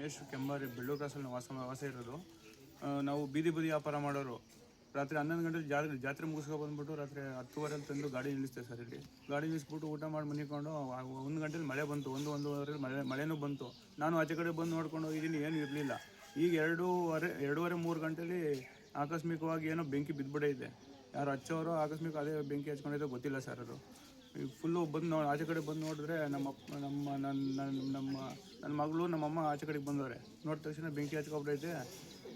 ಮಹೇಶ್ ಕೆಂಬಾರಿ ಬೆಳ್ಳೂರು ಕ್ರಾಸಲ್ಲಿ ವಾಸ ವಾಸ ಇರೋದು. ನಾವು ಬೀದಿ ಬೀದಿ ವ್ಯಾಪಾರ ಮಾಡೋರು. ರಾತ್ರಿ ಹನ್ನೊಂದು ಗಂಟೆ ಜಾತ್ರೆ ಜಾತ್ರೆ ಮುಗಿಸ್ಕೊ ಬಂದ್ಬಿಟ್ಟು ರಾತ್ರಿ ಹತ್ತುವರೆಲಿ ತಂದು ಗಾಡಿ ನಿಲ್ಲಿಸ್ತೇವೆ ಸರ್ ಇಲ್ಲಿ. ಗಾಡಿ ನಿಲ್ಲಿಸ್ಬಿಟ್ಟು ಊಟ ಮಾಡಿ ಮನಿಕೊಂಡು ಒಂದು ಗಂಟೆಲಿ ಮಳೆ ಬಂತು, ಒಂದು ಒಂದೂವರೆ ಮಳೆ, ಮಳೆನೂ ಬಂತು. ನಾನು ಆಚೆ ಕಡೆ ಬಂದು ನೋಡ್ಕೊಂಡು ಹೋಗಿದ್ದೀನಿ, ಏನು ಇರಲಿಲ್ಲ. ಈಗ ಎರಡೂವರೆ ಎರಡೂವರೆ, ಮೂರು ಗಂಟೆಲಿ ಆಕಸ್ಮಿಕವಾಗಿ ಏನೋ ಬೆಂಕಿ ಇದೆ. ಯಾರು ಹಚ್ಚೋರು ಆಕಸ್ಮಿಕ ಅದೇ ಬೆಂಕಿ ಹಚ್ಕೊಂಡಿದ್ದೆ ಗೊತ್ತಿಲ್ಲ ಸರ್ ಅದು. ಫುಲ್ಲು ಬಂದು ನೋಡಿ ಆಚೆ ಕಡೆ ಬಂದು ನೋಡಿದ್ರೆ ನಮ್ಮ ನಮ್ಮ ನನ್ನ, ನಮ್ಮ ನನ್ನ ಮಗಳು ನಮ್ಮಮ್ಮ ಆಚೆ ಕಡೆಗೆ ಬಂದವ್ರೆ. ನೋಡಿದ ತಕ್ಷಣ ಬೆಂಕಿ ಹಚ್ಕೊಬಿಟ್ಟೈತೆ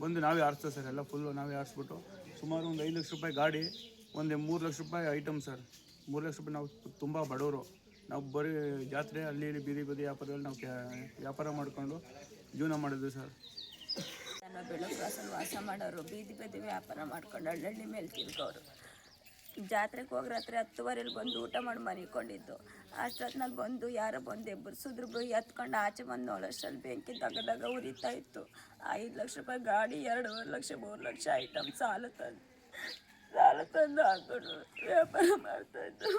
ಬಂದು ನಾವೇ ಆರಿಸ್ತೇವೆ ಸರ್, ಎಲ್ಲ ಫುಲ್ಲು ನಾವೇ ಆರಿಸ್ಬಿಟ್ಟು. ಸುಮಾರು ಒಂದು ಐದು ಲಕ್ಷ ರೂಪಾಯಿ ಗಾಡಿ, ಒಂದು ಮೂರು ಲಕ್ಷ ರೂಪಾಯಿ ಐಟಮ್ ಸರ್. ಮೂರು ಲಕ್ಷ ರೂಪಾಯಿ ನಾವು ತುಂಬ ಬಡವರು. ನಾವು ಬರೀ ಜಾತ್ರೆ, ಅಲ್ಲಿ ಇಲ್ಲಿ ಬೀದಿ ಬೀದಿ ವ್ಯಾಪಾರದಲ್ಲಿ ನಾವು ವ್ಯಾಪಾರ ಮಾಡಿಕೊಂಡು ಜೀವನ ಮಾಡಿದ್ವಿ ಸರ್. ಬೆಳಗ್ಗೆ ವಾಸ ಮಾಡೋರು, ಬೀದಿ ಬೀದಿ ವ್ಯಾಪಾರ ಮಾಡ್ಕೊಂಡು ಹಳ್ಳಿ ಮೇಲೆ ತಿರ್ಗೋರು. ಜಾತ್ರೆಗೆ ಹೋಗಿ ರಾತ್ರಿ ಹತ್ತುವರೆಲಿ ಬಂದು ಊಟ ಮಾಡಿ ಮನಿಕೊಂಡಿದ್ದು ಅಷ್ಟೊತ್ತಿನಲ್ಲಿ ಬಂದು ಯಾರೋ ಬಂದು ಎಬ್ಬರಿಸಿದ್ರು ಎತ್ಕೊಂಡು ಆಚೆ ಬಂದು ನೋಡೋಷ್ಟರಲ್ಲಿ ಬೆಂಕಿ ದಗದಾಗ ಉರಿತಾ ಇತ್ತು. ಐದು ಲಕ್ಷ ರೂಪಾಯಿ ಗಾಡಿ, ಎರಡೂವರೆ ಲಕ್ಷ, ಮೂರು ಲಕ್ಷ ಐಟಮ್ ಸಾಲ ತಂದು ಸಾಲ ತಂದು ಹಾಕೊಂಡು ವ್ಯಾಪಾರ ಮಾಡ್ತಾಯಿದ್ದು